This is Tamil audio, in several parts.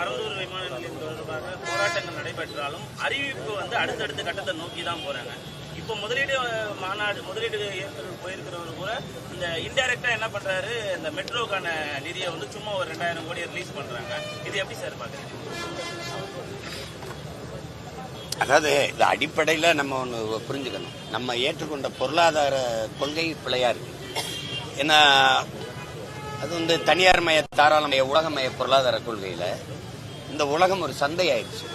பரவலூர் விமான நிலையம் தொடர்பாக போராட்டங்கள் நடைபெற்றாலும் அறிவிப்பு வந்து அடுத்தடுத்த கட்டத்தை நோக்கி தான் போறாங்க. இப்போ முதலீடு மாநாடு முதலீடு ஏற்கிறது போயிருக்கிறவர் கூட இந்த இன்டைரக்டா என்ன பண்றாரு? இந்த மெட்ரோக்கான நிதியை வந்து சும்மா ஒரு ரெண்டாயிரம் கோடி ரிலீஸ் பண்றாங்க. இது எப்படி சார் பாக்குறீங்க? அதாவது இது அடிப்படையில் நம்ம ஒன்று புரிஞ்சுக்கணும். நம்ம ஏற்றுக்கொண்ட பொருளாதார கொள்கை பிழையா இருக்கு. ஏன்னா அது வந்து தனியார் மய தாராளமய உலகமய பொருளாதார கொள்கையில் இந்த உலகம் ஒரு சந்தை ஆயிடுச்சு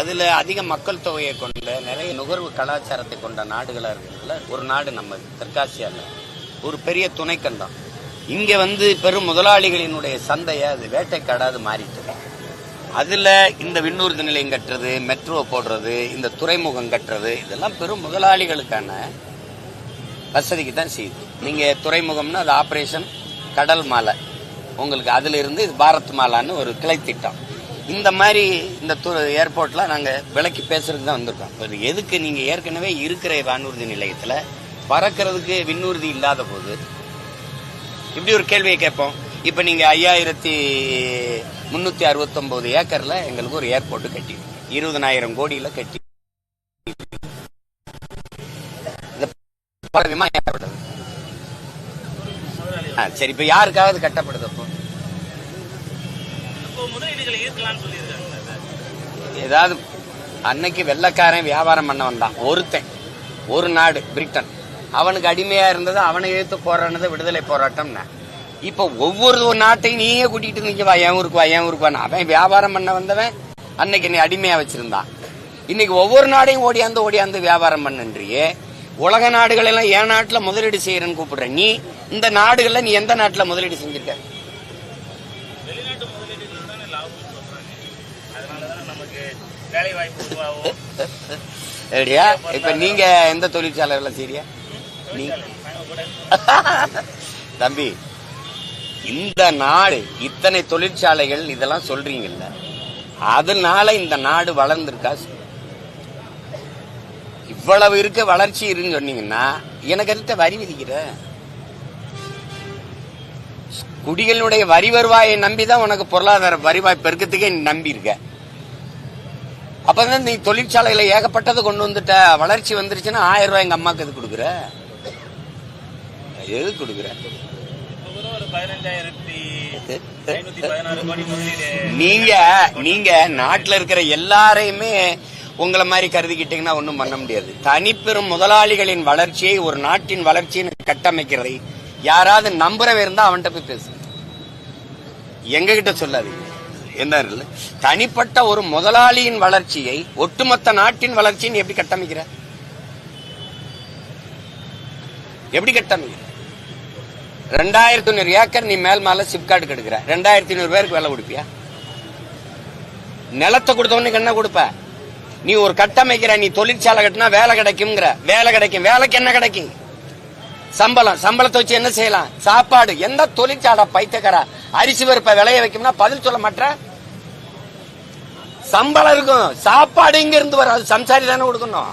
அதில் அதிக மக்கள் தொகையை கொண்ட நிறைய நுகர்வு கலாச்சாரத்தை கொண்ட நாடுகளாக இருக்கிறதுல ஒரு நாடு நம்ம தெற்காசியாவில் ஒரு பெரிய துணைக்கண்டம். இங்கே வந்து பெரும் முதலாளிகளினுடைய சந்தையை அது வேட்டைக்காடாது மாறிட்டு அதுல இந்த விண்ணூர்தி நிலையம் கட்டுறது மெட்ரோ போடுறது இந்த துறைமுகம் கட்டுறது இதெல்லாம் பெரும் முதலாளிகளுக்கான வசதிக்கு தான் செய்யுது. நீங்க துறைமுகம்னா அது ஆபரேஷன் கடல் மாலை. உங்களுக்கு அதுல இருந்து இது பாரத் மாலான்னு ஒரு கிளை திட்டம். இந்த மாதிரி இந்த ஏர்போர்ட்ல நாங்க விலைக்கு பேசுறதுக்கு தான் வந்திருக்கோம். இப்போ எதுக்கு நீங்க ஏற்கனவே இருக்கிற வானூர்தி நிலையத்துல பறக்கிறதுக்கு விண்ணூர்தி இல்லாத போது இப்படி ஒரு கேள்வியை கேட்போம். இப்ப நீங்க ஐயாயிரத்தி முன்னூத்தி அறுபத்தொன்பது ஏக்கர்ல எங்களுக்கு ஒரு ஏர்போர்ட் கட்டி இருபதனாயிரம் கோடியில் கட்டி. இந்த விமானம் சரி இப்போ யாருக்காவது கட்டப்படுது அப்போ? இப்போ முதலீடுகளை ஈர்க்கலாம்னு சொல்லியிருக்காங்க. சார் ஏதாவது அன்னைக்கு வெள்ளக்காரன் வியாபாரம் பண்ண வந்தான் ஒருத்தன். ஒரு நாடு பிரிட்டன். அவனுக்கு அடிமையா இருந்தது அவனை எழுத்து போராடினது விடுதலை போராட்டம்னா. இப்ப ஒவ்வொரு நாட்டையும் நீயே கூட்டிட்டு நிக்க வா என் ஊருக்கு வா என் ஊருக்கு வா அவன் வியாபாரம் பண்ண வந்தவன் அன்னைக்கு நீ அடிமையா வச்சிருந்தான். இன்னைக்கு ஒவ்வொரு நாடையும் ஓடியாந்து ஓடியாந்து வியாபாரம் பண்ணுன்றியே உலக நாடுகள் எல்லாம் என் நாட்டுல முதலீடு செய்யறேன்னு கூப்பிடுற நீ இந்த நாடுகள்ல நீ எந்த நாட்டுல முதலீடு செஞ்சிருக்க வெளிநாட்டு முதலீடுகள் தானே லாபம்னு சொல்றாங்க அதனால தானே நமக்கு வேலை வாய்ப்பு உருவாகும் சரியா இப்ப நீங்க எந்த நாங்க கூட தம்பி இந்த நாடு இத்தனை தொழிற்சாலைகள் இதெல்லாம் சொல்றீங்கல்ல. அதனால இந்த நாடு வளர்ந்துருக்கா? இவ்வளவு இருக்க வளர்ச்சி இருக்குன்னு சொன்னீங்கன்னா எனக்கு எதுக்கு வரி விதிக்கிற? குடிகளுடைய வரி வருவாயை நம்பிதான் உனக்கு பொருளாதார வருவாய் பெருக்கத்துக்கே நம்பி இருக்க அப்பதான் நீ தொழிற்சாலையில ஏகப்பட்டதை கொண்டு வந்துட்ட. வளர்ச்சி வந்துருச்சுன்னா ஆயிரம் ரூபாய் எங்க அம்மாக்கு எது கொடுக்குற? எது கொடுக்குற? ஒரு நீங்க நீங்க நாட்டுல இருக்கிற எல்லாரையுமே உங்களை மாதிரி கருதிக்கிட்டீங்கன்னா ஒன்றும் பண்ண முடியாது. தனிப்பெரும் முதலாளிகளின் வளர்ச்சியை ஒரு நாட்டின் வளர்ச்சின்னு கட்டமைக்கிறதை யாராவது நம்புறவே இருந்தா அவன்கிட்ட போய் பேசு. எங்ககிட்ட சொல்லாது சொல்லாதீங்க. என்ன இல்லை தனிப்பட்ட ஒரு முதலாளியின் வளர்ச்சியை ஒட்டுமொத்த நாட்டின் வளர்ச்சின்னு எப்படி கட்டமைக்கிற? எப்படி கட்டமைக்கிற? ரெண்டாயிரத்தி ஐநூறு ஏக்கர் நீ மேல் மேல சிப்கார்டு கெடுக்கிற. ரெண்டாயிரத்தி ஐநூறு பேருக்கு வேலை கொடுப்பியா? நிலத்தை கொடுத்தவனுக்கு என்ன கொடுப்ப? நீ ஒரு கட்டமைக்கிற நீ தொழிற்சாலை கட்டினா வேலை கிடைக்கும்ங்கிற. வேலை கிடைக்கும். வேலைக்கு என்ன கிடைக்கும்? சம்பளம் சம்பளத்தை வச்சு என்ன செய்யலாம்? சாப்பாடு. எந்த தொழிற்சாலை பைத்தக்கரா அரிசி பருப்பை விளைய வைக்கும்னா பதில் சொல்ல மாட்ட? சம்பளம் இருக்கும். சாப்பாடு இங்க இருந்து வராது சம்சாரி தானே கொடுக்கணும்.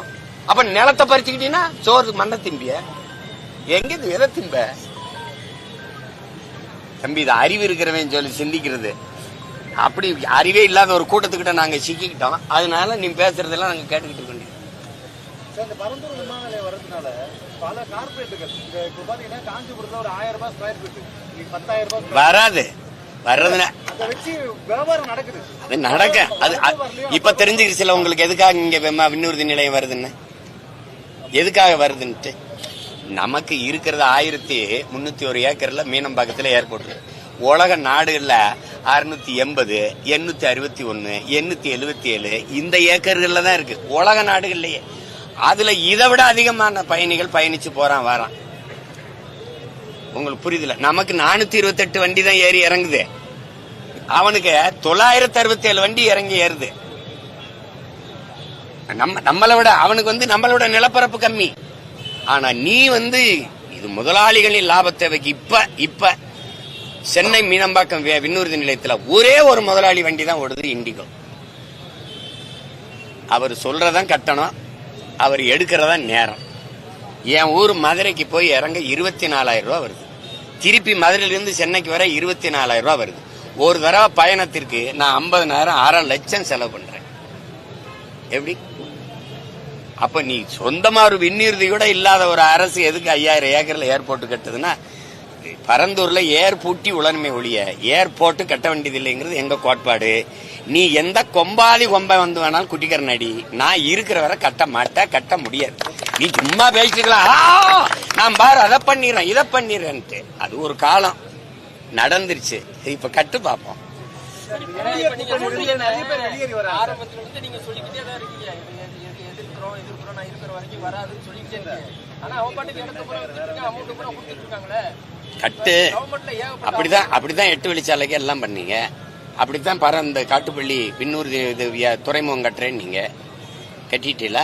அப்ப நிலத்தை பறிச்சுக்கிட்டீங்கன்னா சோறு மண்ணை திம்பிய. எங்க இது எதை திம்ப? தம்பி இது அறிவு இருக்கிறவன் சொல்லி சிந்திக்கிறது. அப்படி அறிவே இல்லாத ஒரு கூட்டத்துக்கிட்ட நாங்க சிக்கிக்கிட்டோம். அதனால நீ பேசுறதெல்லாம் நாங்க கேட்டுக்கிட்டு இருக்கோம். இந்த பரந்தூர் விமான நிலையம் வர்றதுனால பல கார்பரேட்டுகள் இந்த இப்ப பாத்தீங்கன்னா காஞ்சிபுரத்துல ஒரு ஆயிரம் ரூபாய் ஸ்கொயர் ஃபீட் பத்தாயிரம் ரூபாய் வராது. வர்றதுனா. அதை நடக்க. அது இப்ப தெரிஞ்சுக்கிச்சுல உங்களுக்கு எதுக்காக இங்க விண்ணூர்தி நிலையம் வருதுன்னு? எதுக்காக வருதுன்ட்டு? நமக்கு இருக்கிறது ஆயிரத்தி முன்னூத்தி ஒரு ஏக்கர்ல மீனம்பாக்கத்துல ஏர்போர்ட் உலக நாடுகள்ல அறுநூத்தி எண்பது எண்ணூத்தி அறுபத்தி ஒன்னு எண்ணூத்தி எழுபத்தி ஏழு இந்த ஏக்கர்கள்ல தான் இருக்கு. உலக நாடுகள்லயே. அதுல இதை விட அதிகமான பயணிகள் பயணிச்சு போறான் வரான். உங்களுக்கு புரியுதுல? நமக்கு நானூத்தி இருபத்தெட்டு வண்டி தான் ஏறி இறங்குது. அவனுக்கு தொள்ளாயிரத்தி அறுபத்தி ஏழு வண்டி இறங்கி ஏறுது. நம்ம நம்மளை விட அவனுக்கு வந்து நம்மளோட நிலப்பரப்பு கம்மி. ஆனா நீ வந்து இது முதலாளிகளின் லாப தேவைக்கு இப்ப இப்ப சென்னை மீனம்பாக்கம் விண்ணூர்தி நிலையத்துல ஒரே ஒரு முதலாளி வண்டி தான் ஓடுது இண்டிகோ. அவர் சொல்றதான் கட்டணம். அவர் எடுக்கிறதா நேரம். என் ஊர் மதுரைக்கு போய் இறங்க இருபத்தி நாலாயிரம் ரூபா வருது. திருப்பி மதுரையிலிருந்து சென்னைக்கு வர இருபத்தி நாலாயிரம் ரூபாய் வருது. ஒரு தடவை பயணத்திற்கு நான் ஐம்பதனாயிரம் அரை லட்சம் செலவு பண்றேன். எப்படி? அப்ப நீ சொந்தமா ஒரு விண்ணீர்தி கூட இல்லாத ஒரு அரசு எதுக்கு ஐயாயிரம் ஏக்கர்ல ஏர்போர்ட் கட்டுதுன்னா பரந்தூர்ல ஏர் பூட்டி உளன்மை ஒழிய ஏர்போர்ட் கட்ட வேண்டியது இல்லைங்கிறது எங்க கோட்பாடு? நீ எந்த கொம்பாதி கொம்பை வந்து வேணாலும் குட்டிக்கிற நடி நான் இருக்கிற வரை கட்ட மாட்டேன் கட்ட முடியாது. நீ சும்மா பேசிக்கலாம் நான் பாரு அதை பண்ணிடுறேன் இதை பண்ணிடுறேன்ட்டு. அது ஒரு காலம். நடந்துருச்சு. இப்ப கட்டு பார்ப்போம் வராதுன்னு சொல்லிக்கிட்டே இருக்கீங்க ஆனா அவன் பாட்டுக்கு இடத்த பூரா அமௌண்ட் கூட கொடுத்துட்டு இருக்காங்களே. கட்டு. அப்படிதான் அப்படிதான் எட்டு வழிச்சாலைக்கு எல்லாம் பண்ணீங்க. அப்படித்தான் பர இந்த காட்டுப்பள்ளி பின்னூர் இது- துறைமுகம் கட்டுறேன்னு நீங்க கட்டிட்டீல?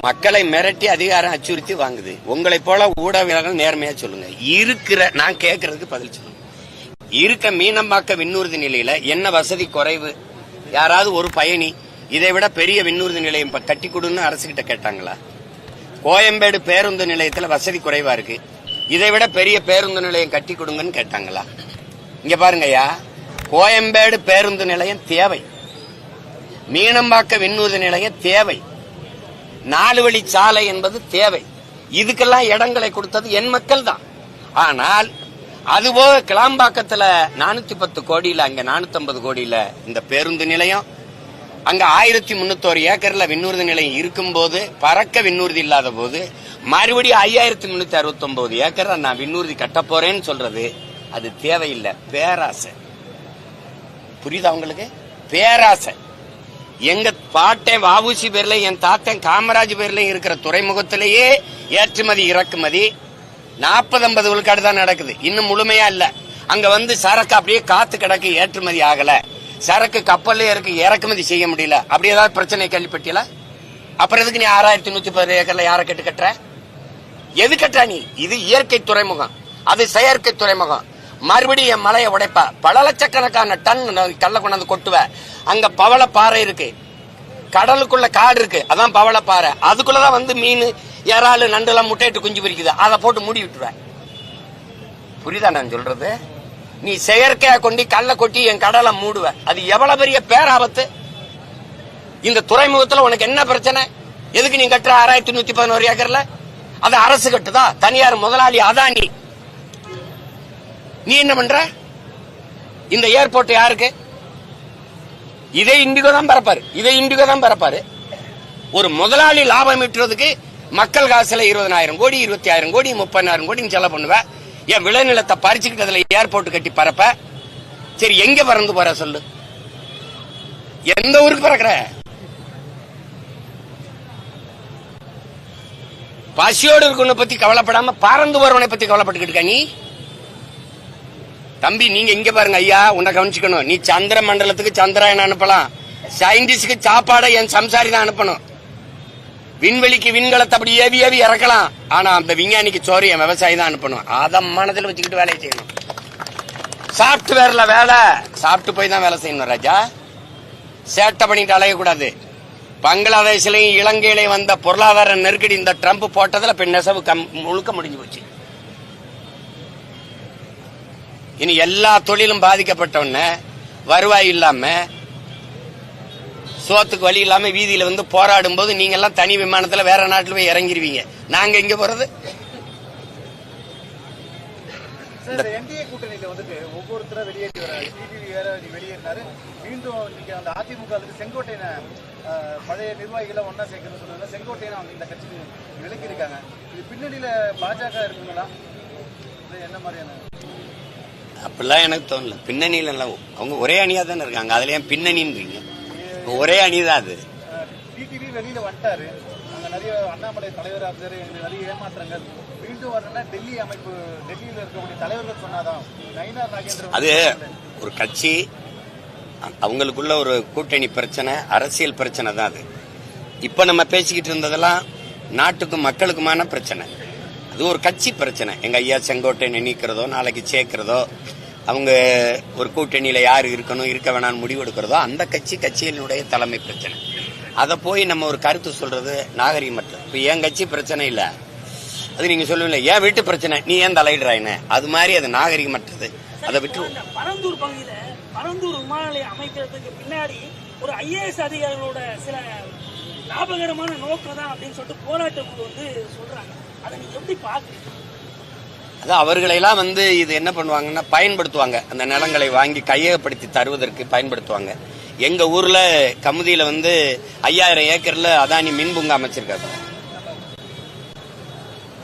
மக்களை மிரட்டி அதிகாரம் அச்சுறுத்தி வாங்குது. உங்களை போல ஊடகங்கள் நேர்மையா சொல்லுங்க. இருக்கிற நான் கேட்கறதுக்கு பதில் சொல்லுங்க. இருக்க மீனம்பாக்க விண்ணூர்தி நிலையில என்ன வசதி குறைவு? யாராவது ஒரு பயணி இதை விட பெரிய விண்ணூர்தி நிலையம் கட்டி கொடுன்னு அரசுகிட்ட கேட்டாங்களா? கோயம்பேடு பேருந்து நிலையத்துல வசதி குறைவா இருக்கு. இதை விட பெரிய பேருந்து நிலையம் கட்டி கொடுங்கன்னு கேட்டாங்களா? இங்க பாருங்கய்யா கோயம்பேடு பேருந்து நிலையம் தேவை. மீனம்பாக்க விண்ணூது நிலையம் தேவை. நாலு வழி சாலை என்பது தேவை. இதுக்கெல்லாம் இடங்களை கொடுத்தது என் மக்கள் தான். ஆனால் அதுபோக கிளாம்பாக்கத்துல நானூத்தி பத்து கோடியில அங்க நானூத்தி ஐம்பது கோடியில இந்த பேருந்து நிலையம் அங்க ஆயிரத்தி முன்னூத்தோரு ஏக்கர்ல விண்ணூர்தி நிலையம் இருக்கும்போது பறக்க விண்ணூர்தி இல்லாத போது மறுபடியும் ஐயாயிரத்தி முன்னூத்தி அறுபத்தி ஒன்பது ஏக்கர் நான் விண்ணூர்தி கட்ட போறேன்னு சொல்றது அது தேவையில்லை. பேராசை. புரியுதா உங்களுக்கு? பேராசை. எங்க பாட்டன் வாபுசி பேர்ல என் தாத்தன் காமராஜ் பேர்ல இருக்கிற துறைமுகத்திலேயே ஏற்றுமதி இறக்குமதி நாற்பது ஐம்பது விழுக்காடு தான் நடக்குது. இன்னும் முழுமையா இல்ல. அங்க வந்து சரக்கு அப்படியே காத்து கிடக்கு ஏற்றுமதி ஆகல. சரக்கு கப்பல்ல இருக்கு இறக்குமதி செய்ய முடியல. அப்படி ஏதாவது பிரச்சனை கேள்விப்பட்டியல அப்புறம் எதுக்கு நீ ஆறாயிரத்தி நூத்தி பதினேழு ஏக்கர்ல யாரை கட்டு கட்டுற? எது கட்டுற நீ? இது இயற்கை துறைமுகம். அது செயற்கை துறைமுகம். மறுபடியும் என் மலையை உடைப்ப. பல லட்சக்கணக்கான டன் கல்ல கொண்டாந்து கொட்டுவ. அங்க பவள பாறை இருக்கு. கடலுக்குள்ள காடு இருக்கு. அதான் பவள பாறை. அதுக்குள்ளதான் வந்து மீன் இறாலு நண்டுலாம் முட்டையிட்டு குஞ்சு பிரிக்குது. அதை போட்டு மூடி விட்டுருவேன் புரியுதா நான் சொல்றது? நீ செயற்கையா கொண்டு கல்ல கொட்டி என் கடலை மூடுவ. அது எவ்வளவு பெரிய பேராபத்து? இந்த துறைமுகத்துல உனக்கு என்ன பிரச்சனை? எதுக்கு நீ கட்டுற ஆறாயிரத்தி நூத்தி பதினோரு ஏக்கர்ல? அது அரசு கட்டுதா? தனியார் முதலாளி அதானி. நீ என்ன பண்ற? இந்த ஏர்போர்ட் யாருக்கு? இதே இண்டிகோ தான் பரப்பாரு இதே இண்டிகோ தான் பரப்பாரு ஒரு முதலாளி லாபம் ஈட்டுறதுக்கு மக்கள் காசுல இருபதனாயிரம் கோடி இருபத்தி ஆயிரம் கோடி முப்பதாயிரம் கோடி செலவு பண்ணுவேன் என் விளைநிலத்தை பறிச்சுக்கிட்டு அதுல ஏர்போர்ட் கட்டி பறப்ப சரி எங்க பறந்து போற சொல்லு? எந்த ஊருக்கு பறக்கிற? பசியோடு இருக்கவனை பத்தி கவலைப்படாம பறந்து வரவனை பத்தி கவலைப்பட்டுக்கிட்டு இருக்க நீ? தம்பி நீங்க இங்க பாருங்க ஐயா உன்னை கவனிச்சுக்கணும். நீ சந்திர மண்டலத்துக்கு சந்திராயன் அனுப்பலாம். சயின்டிஸ்டுக்கு சாப்பாடை என் சம்சாரி தான் அனுப்பணும். விண்வெளிக்கு விண்கலத்தை அப்படி ஏவி ஏவி இறக்கலாம். ஆனா அந்த விஞ்ஞானிக்கு என் விவசாயி தான் அனுப்பணும். அதை மனதில் வச்சுக்கிட்டு வேலையை செய்யணும். சாப்ட்வேர்ல வேலை. சாப்பிட்டு போய் தான் வேலை செய்யணும் ராஜா. சேட்டை பண்ணிட்டு அலையக்கூடாது. பங்களாதேஷ்லயும் இலங்கையிலையும் வந்த பொருளாதார நெருக்கடி இந்த ட்ரம்ப் போட்டதுல இப்ப நெசவு கம் முழுக்க முடிஞ்சு போச்சு. இனி எல்லா தொழிலும் பாதிக்கப்பட்டவன வருவாய் இல்லாம சோத்துக்கு வழி இல்லாம வீதியில வந்து போராடும் போது நீங்க எல்லாம் தனி விமானத்துல வேற நாட்டுல போய் இறங்கிருவீங்க. நாங்க எங்க போறது? சார் இந்த என்டிஏ கூட்டணியில வந்துட்டு ஒவ்வொருத்தரா வெளியேற்றி வராங்க டிடிவி வேற வெளியேறினாரு. மீண்டும் இன்னைக்கு அந்த அதிமுக வந்துட்டு செங்கோட்டையனை அஹ், பழைய நிர்வாகிகளை ஒன்னா சேர்க்கணும்னு சொன்னாங்க செங்கோட்டையனை அவங்க இந்த கட்சி விலக்கி இருக்காங்க இது பின்னணியில பாஜக இருக்குங்களா? என்ன மாதிரியான அப்படிலாம் எனக்கு தோணல. பின்னணியில அவங்க ஒரே அணியா தானே இருக்காங்க. அதுல ஏன் பின்னணின்றீங்க? ஒரே அணிதான் அது. டிடிவி வெளியில வந்துட்டாரு. அங்க நிறைய அண்ணாமலை இருந்தாரு எங்களுக்கு நிறைய ஏமாற்றங்கள். மீண்டும் வரணும்னா டெல்லி அமைப்பு டெல்லியில இருக்கக்கூடிய தலைவர்கள் சொன்னாதான். நயினார் நாகேந்திரன் அது ஒரு கட்சி அவங்களுக்குள்ள ஒரு கூட்டணி பிரச்சனை அரசியல் பிரச்சனை தான் அது. இப்ப நம்ம பேசிக்கிட்டு இருந்ததெல்லாம் நாட்டுக்கும் மக்களுக்குமான பிரச்சனை. அது ஒரு கட்சி பிரச்சனை. எங்க ஐயா செங்கோட்டை நீக்கிறதோ நாளைக்கு சேர்க்கிறதோ அவங்க ஒரு கூட்டணியில யார் இருக்கணும் இருக்க வேணாம்னு முடிவு எடுக்கிறதோ அந்த கட்சி கட்சியினுடைய தலைமை பிரச்சனை. அதை போய் நம்ம ஒரு கருத்து சொல்றது நாகரிகமற்ற. இப்ப என் கட்சி பிரச்சனை இல்ல. அது நீங்க சொல்லுவீங்க ஏன் வீட்டு பிரச்சனை நீ ஏன் தலையிடுறாயின்னு அது மாதிரி அது நாகரிகமற்றது. அதை விட்டு பரந்தூர் பகுதியில பரந்தூர் விமான நிலையம் அமைக்கிறதுக்கு பின்னாடி ஒரு ஐஏஎஸ் அதிகாரிகளோட சில லாபகரமான நோக்கம் தான் அப்படின்னு சொல்லிட்டு போராட்ட குழு வந்து சொல்றாங்க. அதை நீங்க எப்படி பாக்குறீங்க அது அவர்களெல்லாம் வந்து இது என்ன பண்ணுவாங்கன்னா பயன்படுத்துவாங்க. அந்த நிலங்களை வாங்கி கையகப்படுத்தி தருவதற்கு பயன்படுத்துவாங்க. எங்க ஊர்ல கமுதியில வந்து ஐயாயிரம் ஏக்கர்ல அதானி மின் பூங்கா அமைச்சிருக்காங்க.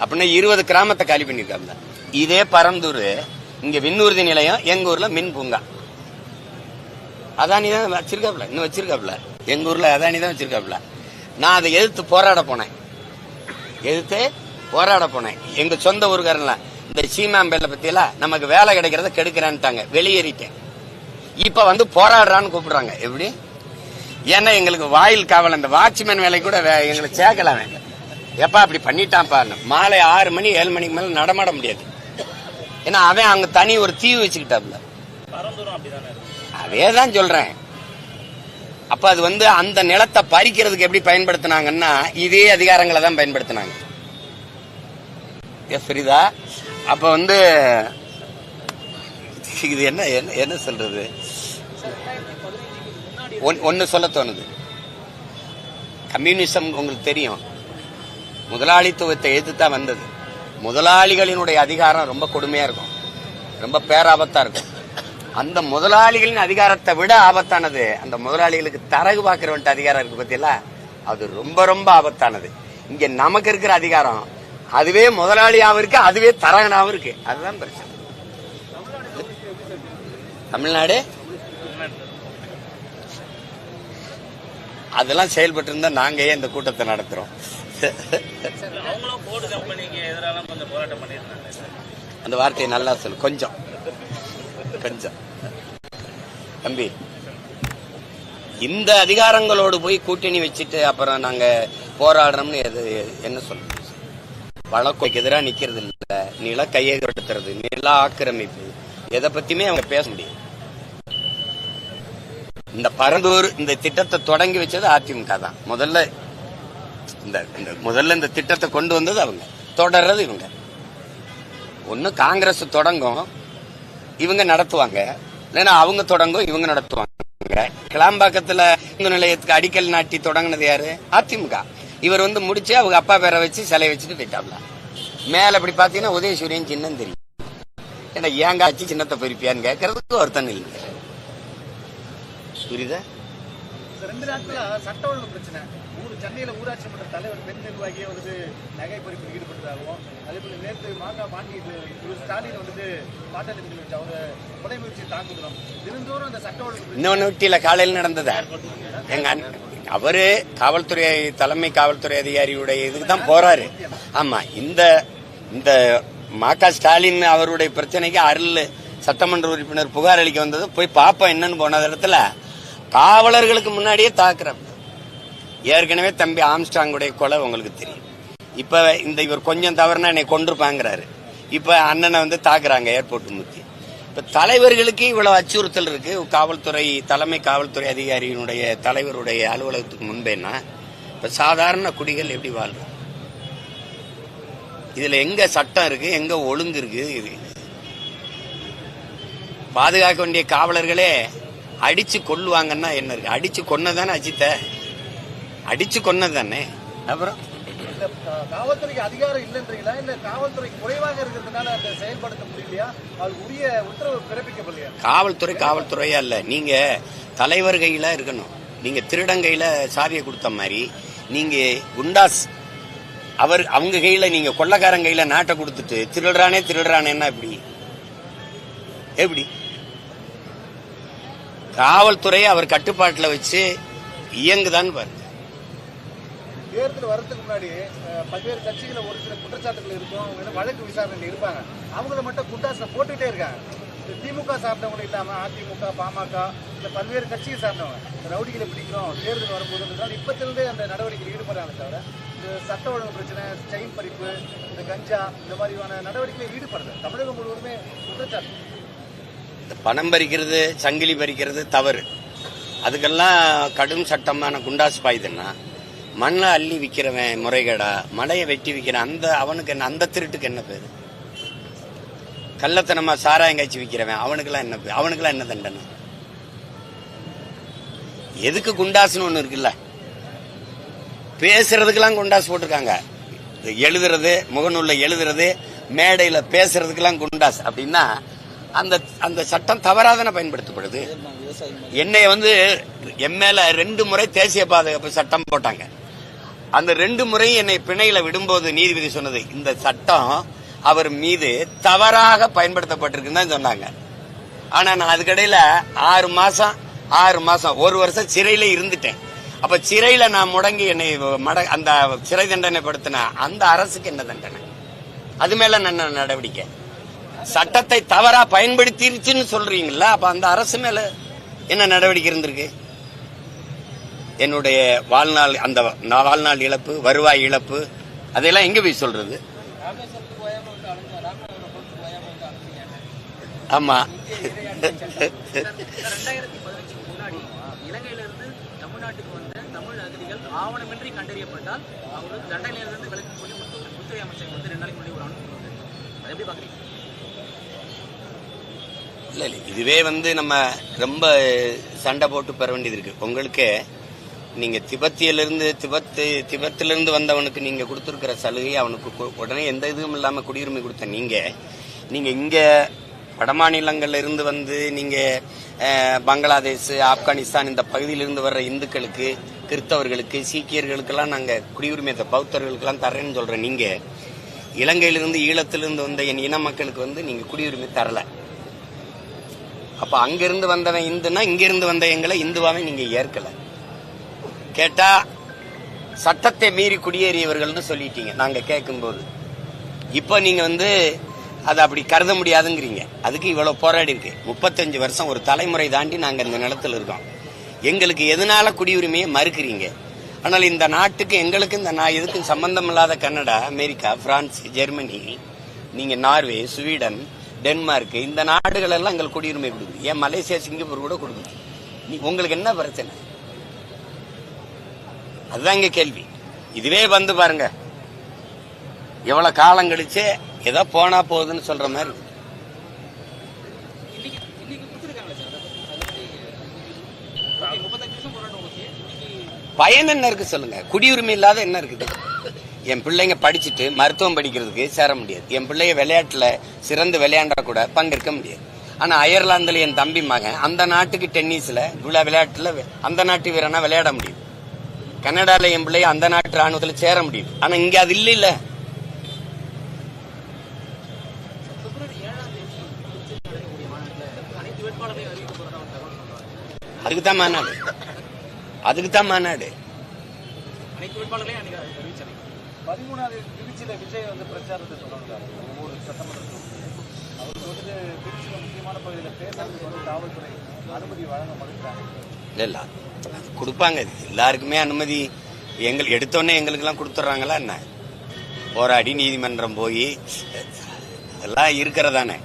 அப்படின்னா இருபது கிராமத்தை காலி பண்ணிருக்காங்க இதே பரந்தூர் இங்க விண்ணூர்தி நிலையம் எங்க ஊர்ல மின் பூங்கா. அதானி தான் வச்சிருக்காப்ல இன்னும் வச்சிருக்காப்ல எங்க ஊர்ல அதானி தான் வச்சிருக்காப்ல நான் அதை எதிர்த்து போராட போனேன். எதிர்த்து போராட போனேன். எங்க சொந்த ஊருக்காரன்ல இந்த சீமாம்பேல பத்தியெல்லாம் நமக்கு வேலை கிடைக்கிறத கெடுக்கிறேன்ட்டாங்க. வெளியேறிட்டேன். இப்ப வந்து போராடுறான்னு கூப்பிடுறாங்க. எப்படி? ஏன்னா எங்களுக்கு வாயில் காவல் அந்த வாட்ச்மேன் வேலை கூட வே- எங்களுக்கு சேர்க்கல அவன். எப்பா அப்படி பண்ணிட்டான்ப்பா? மாலை ஆறு மணி ஏழு மணிக்கு மேல நடமாட முடியாது. ஏன்னா அவன் அங்க தனி ஒரு தீவு வச்சுக்கிட்டாப்ல அதே தான் சொல்றேன். அப்ப அது வந்து அந்த நிலத்தை பறிக்கிறதுக்கு எப்படி பயன்படுத்தினாங்கன்னா இதே அதிகாரங்களை தான் பயன்படுத்தினாங்க. எஸ் ஃப்ரீதா அப்போ வந்து இது என்ன என்ன என்ன சொல்றது? ஒன்- ஒன்று சொல்ல தோணுது. கம்யூனிசம் உங்களுக்கு தெரியும். முதலாளித்துவத்தை எதிர்த்து தான் வந்தது. முதலாளிகளினுடைய அதிகாரம் ரொம்ப கொடுமையாக இருக்கும். ரொம்ப பேராபத்தாக இருக்கும். அந்த முதலாளிகளின் அதிகாரத்தை விட ஆபத்தானது அந்த முதலாளிகளுக்கு தரகு பார்க்குறவன்ட்டு அதிகாரம் இருக்கு பார்த்தீங்களா அது ரொம்ப ரொம்ப ஆபத்தானது. இங்கே நமக்கு இருக்கிற அதிகாரம் அதுவே முதலாளியாவும் இருக்கு அதுவே தரகனாகவும் இருக்கு அதுதான் பிரச்சனை. தமிழ்நாடு? அதெல்லாம் செயல்பட்டு இருந்தா நாங்க ஏன் இந்த கூட்டத்தை நடத்துறோம். அந்த வார்த்தையை நல்லா சொல்லு. கொஞ்சம். கொஞ்சம். தம்பி இந்த அதிகாரங்களோடு போய் கூட்டணி வச்சுட்டு அப்புறம் நாங்க போராடுறோம்னு எது என்ன சொல்றது வழக்கு எதிராக நிக்கிறது இல்ல நில கையகப்படுத்துறது நில ஆக்கிரமிப்பு. எதை பத்தியுமே அவங்க பேச முடியும் இந்த பரந்தூர் இந்த திட்டத்தை தொடங்கி வச்சது அதிமுக தான். முதல்ல இந்த இந்த முதல்ல இந்த திட்டத்தை கொண்டு வந்தது அவங்க. தொடர்றது இவங்க. ஒன்னு காங்கிரஸ் தொடங்கும் இவங்க நடத்துவாங்க. இல்லைன்னா அவங்க தொடங்கும் இவங்க நடத்துவாங்க. கிளாம்பாக்கத்துல இந்து நிலையத்துக்கு அடிக்கல் நாட்டி தொடங்கினது யாரு? அதிமுக. இவர் வந்து முடிச்சு அவங்க அப்பா பேரை வச்சு சிலை வச்சுட்டு போயிட்டாப்ல. மேல இப்படி பாத்தீங்கன்னா உதயசூரியன் சின்னம் தெரியும். ஏன்னா ஏங்க ஆச்சு சின்னத்தை பொறிப்பியான்னு கேட்கறதுக்கு ஒருத்தன் இல்லை. புரியுதா? ரெண்டு நாட்களா சட்ட ஒழுங்கு பிரச்சனை. ஊர் சென்னையில ஊராட்சி மன்ற தலைவர் பெண் நிர்வாகியே வந்து நகை பறிப்பில் ஈடுபட்டதாகவும் அதே போல நேற்று மாங்கா மாண்டி திரு ஸ்டாலின் வந்துட்டு பாட்டாளி வச்சு அவரு கொலை முயற்சி தாக்குதலும் தினந்தோறும் அந்த சட்ட ஒழுங்கு பிரச்சனை. இன்னொன்னு ஊட்டியில காலையில் நடந்ததா? எங்க அண்ணன் அவரு காவல்துறை தலைமை காவல்துறை அதிகாரியுடைய இதுக்கு தான் போறாரு. ஆமா இந்த இந்த மா ஸ்டாலின் அவருடைய பிரச்சனைக்கு அருள் சட்டமன்ற உறுப்பினர் புகார் அளிக்க வந்தது. போய் பாப்பா என்னன்னு போன இடத்துல காவலர்களுக்கு முன்னாடியே தாக்குறாங்க. ஏற்கனவே தம்பி ஆம்ஸ்டாங்குடைய கொலை உங்களுக்கு தெரியும். இப்ப இந்த இவர் கொஞ்சம் தவறுனா என்னை கொண்டிருப்பாங்கிறாரு இப்ப அண்ணனை வந்து தாக்குறாங்க ஏர்போர்ட் முத்தி. இப்ப தலைவர்களுக்கு இவ்வளவு அச்சுறுத்தல் இருக்கு. காவல்துறை தலைமை காவல்துறை அதிகாரியினுடைய தலைவருடைய அலுவலகத்துக்கு முன்பேனா இப்ப சாதாரண குடிகள் எப்படி வாழ்றோம் இதுல எங்க சட்டம் இருக்கு எங்க ஒழுங்கு இருக்கு? இது பாதுகாக்க வேண்டிய காவலர்களே அடிச்சு கொள்ளுவாங்கன்னா என்ன இருக்கு? அடிச்சு கொன்னதானே அஜித்த? அடிச்சு கொன்னதானே அப்புறம்? இந்த காவல்துறைக்கு அதிகாரம் இல்லைன்றீங்களா? இல்ல காவல்துறை குறைவாக இருக்கிறதுனால அதை செயல்படுத்த முடியலையா? அது உரிய உத்தரவு பிறப்பிக்கப்படலையா? காவல்துறை காவல்துறையா இல்ல. நீங்க தலைவர் கையில இருக்கணும். நீங்க திருடன் கையில சாவியை கொடுத்த மாதிரி நீங்க குண்டாஸ் அவர் அவங்க கையில நீங்க கொள்ளக்காரன் கையில நாட்டை கொடுத்துட்டு திருடுறானே திருடுறானேன்னா எப்படி? எப்படி? காவல்துறையை அவர் கட்டுப்பாட்டில் வச்சு இயங்குதான்னு பாருங்க. தேர்தல் வரதுக்கு முன்னாடி பல்வேறு கட்சிகள ஒரு சில குற்றச்சாட்டுகள் இருக்கும் அவங்க வந்து வழக்கு விசாரணையில் இருப்பாங்க. அவங்கள மட்டும் குண்டாசில் போட்டுக்கிட்டே இருக்காங்க. இந்த திமுக சார்ந்தவங்க இல்லாமல் அதிமுக பாமக இந்த பல்வேறு கட்சியை சார்ந்தவங்க இந்த ரவுடிகளை பிடிக்கிறோம் தேர்தல் வரும்போது இப்பத்திலிருந்தே அந்த நடவடிக்கையில் ஈடுபடுறாங்க தவிர இந்த சட்ட ஒழுங்கு பிரச்சனை செயின் பறிப்பு இந்த கஞ்சா இந்த மாதிரியான நடவடிக்கையில் ஈடுபடுறது தமிழகம் முழுவதுமே குற்றச்சாட்டு. இந்த பணம் பறிக்கிறது சங்கிலி பறிக்கிறது தவறு. அதுக்கெல்லாம் கடும் சட்டமான குண்டாஸ் பாயுதுன்னா மண்ணை அள்ளி விற்கிறவன் முறைகேடா மலையை வெட்டி விற்கிறான் அந்த அவனுக்கு என்ன அந்த திருட்டுக்கு என்ன பேர்? கள்ளத்தனமா சாராயம் காய்ச்சி விற்கிறவன் அவனுக்கெல்லாம் என்ன பேர் அவனுக்கெல்லாம் என்ன தண்டனை? எதுக்கு குண்டாசுன்னு ஒன்று இருக்குல்ல? பேசுறதுக்கெல்லாம் குண்டாசு போட்டிருக்காங்க. எழுதுறது முகநூலில் எழுதுறது மேடையில் பேசுறதுக்கெல்லாம் குண்டாஸ் அப்படின்னா அந்த அந்த சட்டம் தவறாதானே பயன்படுத்தப்படுது? என்னை வந்து என் மேல ரெண்டு முறை தேசிய பாதுகாப்பு சட்டம் போட்டாங்க. அந்த ரெண்டு முறையும் என்னை பிணையில விடும்போது நீதிபதி சொன்னது இந்த சட்டம் அவர் மீது தவறாக பயன்படுத்தப்பட்டிருக்குன்னு தான் சொன்னாங்க. ஆனா நான் அதுக்கடையில ஆறு மாசம் ஆறு மாசம் ஒரு வருஷம் சிறையில இருந்துட்டேன். அப்ப சிறையில நான் முடங்கி என்னை மட அந்த சிறை தண்டனைப்படுத்தின அந்த அரசுக்கு என்ன தண்டனை? அது மேல என்ன நடவடிக்கை? சட்டத்தை தவறா பயன்படுத்திருச்சுன்னு சொல்றீங்களா அப்ப அந்த அரசு மேல என்ன நடவடிக்கை இருந்திருக்கு? என்னுடைய வாழ்நாள் அந்த வாழ்நாள் இழப்பு வருவாய் இழப்பு அதெல்லாம் எங்க போய் சொல்றது? ராமேஸ்வரத்துக்கு ஓயாம வந்து அழுங்க ராமநாதபுரம் போட்டு ஓயாம வந்து அழுங்க ஆமா. ரெண்டாயிரத்தி பதினஞ்சுக்கு முன்னாடி இலங்கையிலிருந்து தமிழ்நாட்டுக்கு வந்த தமிழ் அகதிகள் ஆவணமின்றி கண்டறியப்பட்டால் அவங்களுக்கு தண்டனையிலிருந்து விலக்கு சொல்லி உள்துறை உள்துறை அமைச்சர் வந்து ரெண்டு நாளைக்கு முன்னாடி ஒரு அனுமதி கொடுத்தாரு. அதை எப்படி பாக்குறீங்க இல்ல இல்ல. இதுவே வந்து நம்ம ரொம்ப சண்டை போட்டு பெற வேண்டியது இருக்கு. உங்களுக்கு நீங்க திபெத்தியிலிருந்து திபத்து திபத்திலிருந்து வந்தவனுக்கு நீங்க கொடுத்துருக்கிற சலுகை அவனுக்கு உடனே எந்த இதுவும் இல்லாம குடியுரிமை கொடுத்த நீங்க நீங்க இங்க வடமாநிலங்கள்ல இருந்து வந்து நீங்க பங்களாதேஷ் ஆப்கானிஸ்தான் இந்த பகுதியிலிருந்து வர்ற இந்துக்களுக்கு கிறிஸ்தவர்களுக்கு சீக்கியர்களுக்கெல்லாம் நாங்க குடியுரிமை பௌத்தர்களுக்கெல்லாம் தரேன்னு சொல்ற நீங்க இலங்கையிலிருந்து ஈழத்திலிருந்து வந்த என் இன மக்களுக்கு வந்து நீங்க குடியுரிமை தரல. அப்ப அங்கிருந்து வந்தவன் இந்துனா இங்கிருந்து வந்த எங்களை இந்துவாவே நீங்க ஏற்கலை. கேட்டா சட்டத்தை மீறி குடியேறியவர்கள்னு சொல்லிட்டீங்க நாங்க கேட்கும்போது இப்போ நீங்க வந்து அதை அப்படி கருத முடியாதுங்கிறீங்க. அதுக்கு இவ்வளவு போராடி இருக்கு. முப்பத்தஞ்சு வருஷம் ஒரு தலைமுறை தாண்டி நாங்க இந்த நிலத்துல இருக்கோம். எங்களுக்கு எதனால குடியுரிமையை மறுக்கிறீங்க? ஆனால் இந்த நாட்டுக்கு எங்களுக்கு இந்த நான் எதுக்கும் சம்பந்தம் இல்லாத கனடா அமெரிக்கா பிரான்ஸ் ஜெர்மனி நீங்க நார்வே ஸ்வீடன் டென்மார்க் இந்த நாடுகள் எல்லாம் எங்களுக்கு குடியுரிமை கொடுக்குது. ஏன் மலேசியா சிங்கப்பூர் கூட கொடுக்குது. நீ உங்களுக்கு என்ன பிரச்சனை? அதுதான் இங்க கேள்வி. இதுவே வந்து பாருங்க. எவ்வளவு காலம் கழிச்சு ஏதோ போனா போகுதுன்னு சொல்ற மாதிரி பயன் என்ன இருக்கு சொல்லுங்க. குடியுரிமை இல்லாத என்ன இருக்குது? என் பிள்ளைங்க படிச்சுட்டு மருத்துவம் படிக்கிறதுக்கு சேர முடியாது. என் பிள்ளைங்க விளையாட்டுல சிறந்து விளையாண்டா கூட பங்கேற்க முடியாது. ஆனா அயர்லாந்துல என் தம்பி மகன் அந்த நாட்டுக்கு டென்னிஸ்ல இவ்வளவு விளையாட்டுல அந்த நாட்டு வீரனா விளையாட முடியும். கனடால என் பிள்ளைய அந்த நாட்டு ராணுவத்துல சேர முடியும் ஆனா இங்க அது இல்ல இல்ல. பிப்ரவரி ஏழாம் தேதி திருச்சியில் நடக்கக்கூடிய மாநாட்டில் அனைத்து வேட்பாளர்களையும் அறிவிக்க போறதா ஒரு தகவல் சொல்றாங்க அதுக்கு தான் மாநாடு அதுக்கு தான் மாநாடு பதிமூணாவது திருச்சியில விஜய் வந்து பிரச்சாரத்தை தொடர்ந்தார் ஒவ்வொரு சட்டமன்றத்துக்கும் அவருக்கு வந்து திருச்சியில முக்கியமான பகுதியில் பேசுறதுக்கு வந்து காவல்துறை அனுமதி வழங்க மறுக்கிறாங்க. இல்லை கொடுப்பாங்க. இது. எல்லாருக்குமே அனுமதி. எங்கள் எடுத்தோடனே எங்களுக்கெல்லாம் கொடுத்துட்றாங்களா என்ன? போராடி நீதிமன்றம் போய் அதெல்லாம் இருக்கிறதானே?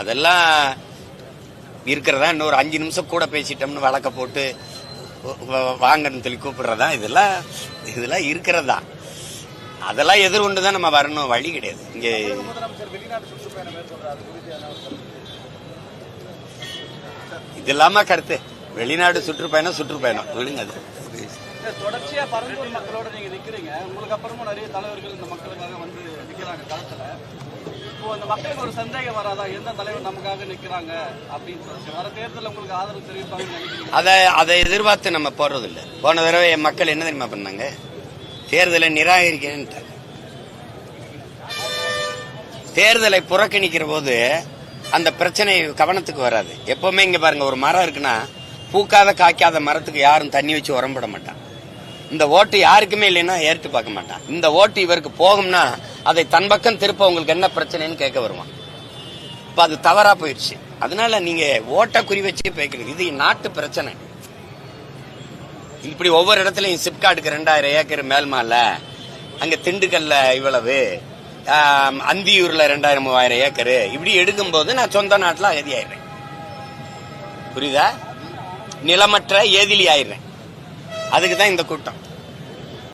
அதெல்லாம் இருக்கிறதா? இன்னொரு அஞ்சு நிமிஷம் கூட பேசிட்டோம்னு வழக்க போட்டு வாங்கன்னு சொல்லி கூப்பிடுறதா? இதெல்லாம் இதெல்லாம் இருக்கிறதா? அதெல்லாம் எதிர்கொண்டு தான் நம்ம வரணும். வழி கிடையாது. இங்கே முதலமைச்சர் வெளிநாட்டு சுற்றுப்பயணம் மேற்கொள்றாரு அது குறித்து என்ன ஒரு கருத்து? இது இல்லாம கருத்து. வெளிநாடு சுற்றுப்பயணம் சுற்றுப்பயணம். விடுங்க அது. தொடர்ச்சியா பரந்தூர் மக்களோட நீங்க நிக்கிறீங்க. உங்களுக்கு அப்புறமும் நிறைய தலைவர்கள் இந்த மக்களுக்காக வந்து நிக்கிறாங்க களத்துல. இப்போ அந்த மக்களுக்கு ஒரு சந்தேகம் வராதா? எந்த தலைவர் நமக்காக நிக்கிறாங்க? அப்படின்னு வர தேர்தலில் உங்களுக்கு ஆதரவு நினைக்கிறீங்க அதை அதை எதிர்பார்த்து நம்ம போறது இல்ல போன தடவை என் மக்கள் என்ன தெரியுமா பண்ணாங்க? தேர்தலை நிராகரிக்கிறேன்ட்டாங்க. தேர்தலை புறக்கணிக்கிற போது அந்த பிரச்சனை கவனத்துக்கு வராது. எப்பவுமே இங்க பாருங்க ஒரு மரம் இருக்குன்னா பூக்காத காய்க்காத மரத்துக்கு யாரும் தண்ணி வச்சு உரம்பிட மாட்டான். இந்த ஓட்டு யாருக்குமே இல்லைன்னா ஏற்று பார்க்க மாட்டான். இந்த ஓட்டு இவருக்கு போகும்னா அதை தன் பக்கம் திருப்ப உங்களுக்கு என்ன பிரச்சனைன்னு கேட்க வருவான். இப்ப அது தவறா போயிடுச்சு அதனால நீங்க ஓட்டை குறி வச்சு பேக்கிறீங்க இது நாட்டு பிரச்சனை. இப்படி ஒவ்வொரு இடத்துலயும் சிப்காட்டுக்கு ரெண்டாயிரம் ஏக்கர் மேல்மால அங்க திண்டுக்கல்ல இவ்வளவு. அந்தியூர்ல ரெண்டாயிரம் மூவாயிரம் ஏக்கர். இப்படி எடுக்கும்போது நான் சொந்த நாட்டில் அகதி ஆயிடுறேன். புரியுதா? நிலமற்ற ஏதிலி ஆயிடுறேன். அதுக்கு தான் இந்த கூட்டம்.